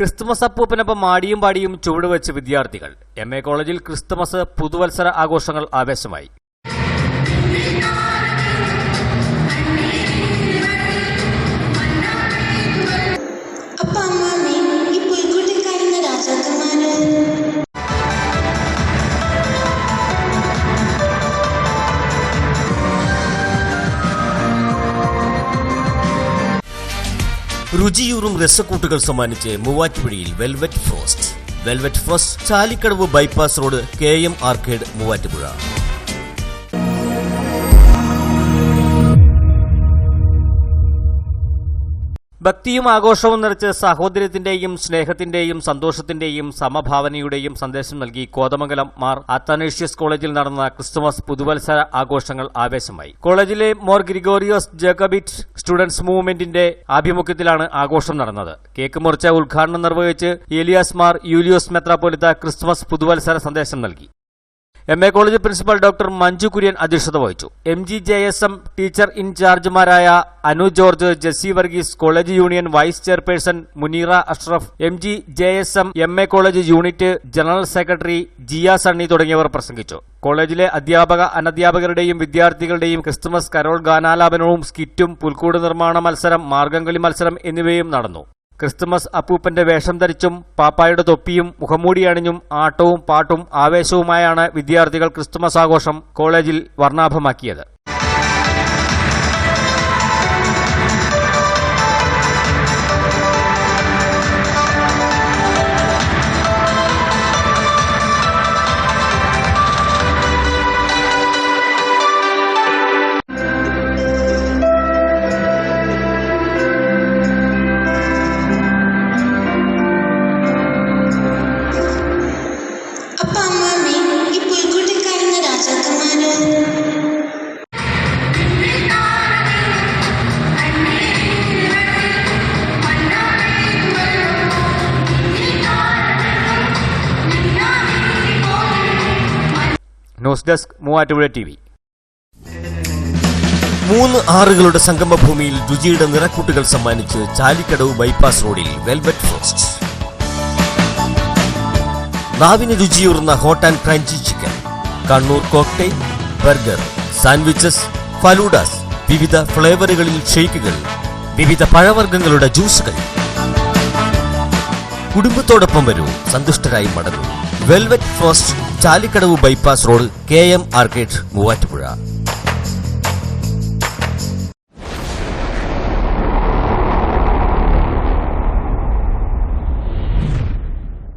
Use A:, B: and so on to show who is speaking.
A: Christmas അപ്പൂപ്പനൊപ്പം മാടിയും പാടിയും ചുവടുവെച്ച് വിദ്യാർത്ഥികൾ. M. A. കോളേജിൽ ക്രിസ്തുമസ് പുതുവത്സര ആഘോഷങ്ങൾ ആവേശമായി.
B: രുചിയൂറും രസക്കൂട്ടുകൾ സമ്മാനിച്ച് മൂവാറ്റുപുഴയിൽ velvet frost velvet frost Chalikkadavu bypass road K M arcade Muvattupuzha.
A: ഭക്തിയും ആഘോഷവും നിറച്ച് സഹോദര്യത്തിന്റെയും സ്നേഹത്തിന്റെയും സന്തോഷത്തിന്റെയും സമഭാവനയുടെയും സന്ദേശം നൽകി കോതമംഗലം മാർ അത്തനേഷ്യസ് കോളേജിൽ നടന്ന ക്രിസ്തുമസ് പുതുവത്സര ആഘോഷങ്ങൾ ആവേശമായി. കോളേജിലെ മോർ ഗ്രിഗോറിയോസ് ജേക്കബിറ്റ് സ്റ്റുഡൻസ് മൂവ്മെന്റിന്റെ ആഭിമുഖ്യത്തിലാണ് ആഘോഷം നടന്നത്. കേക്ക് മുറിച്ച ഉദ്ഘാടനം നിർവഹിച്ച് ഏലിയാസ് മാർ യൂലിയോസ് മെത്രാപൊലിത്ത ക്രിസ്തുമസ് പുതുവത്സര സന്ദേശം നൽകി. M A college principal doctor Manju Kurian അധ്യക്ഷത വഹിച്ചു. M G J S M teacher ഇൻചാർജുമാരായ Anu George Jessy Varghese college union vice chairperson Muneera Ashraf M G J S M M A college unit general secretary Jiya Sunny തുടങ്ങിയവർ പ്രസംഗിച്ചു. കോളേജിലെ അധ്യാപക അനധ്യാപകരുടെയും വിദ്യാർത്ഥികളുടെയും Christmas Carol ഗാനാലാപനവും സ്കിറ്റും പുൽക്കൂട് നിർമ്മാണ മത്സരം മാർഗംകളി മത്സരം എന്നിവയും നടന്നു. ക്രിസ്തുമസ് അപ്പൂപ്പന്റെ വേഷം ധരിച്ചും പാപ്പായുടെ തൊപ്പിയും മുഖംമൂടി അണിഞ്ഞും ആട്ടവും പാട്ടും ആവേശവുമായാണ് വിദ്യാർത്ഥികൾ ക്രിസ്തുമസ് ആഘോഷം കോളേജിൽ
C: വർണാഭമാക്കിയത്.
A: News desk Muvattupuzha T V
B: മൂന്ന് ആറുകളുടെ സംഗമഭൂമിയിൽ രുചിയുടെ നിറക്കൂട്ടുകൾ സമ്മാനിച്ച് ചാലിക്കടവ് ബൈപ്പാസ് റോഡിൽ വെൽവെറ്റ് ഫ്രോസ്റ്റ്. നാവിന് രുചിയൂറുന്ന hot and crunchy chicken Kannur cocktail burger sandwiches faloodas വിവിധ ഫ്ലേവറുകളിൽ ഷേക്കുകൾ വിവിധ പഴവർഗങ്ങളുടെ ജ്യൂസുകൾ. കുടുംബത്തോടൊപ്പം വരൂ സന്തുഷ്ടരായി മടങ്ങൂ. Velvet frost Chalikkadavu bypass road K M arcade Muvattupuzha.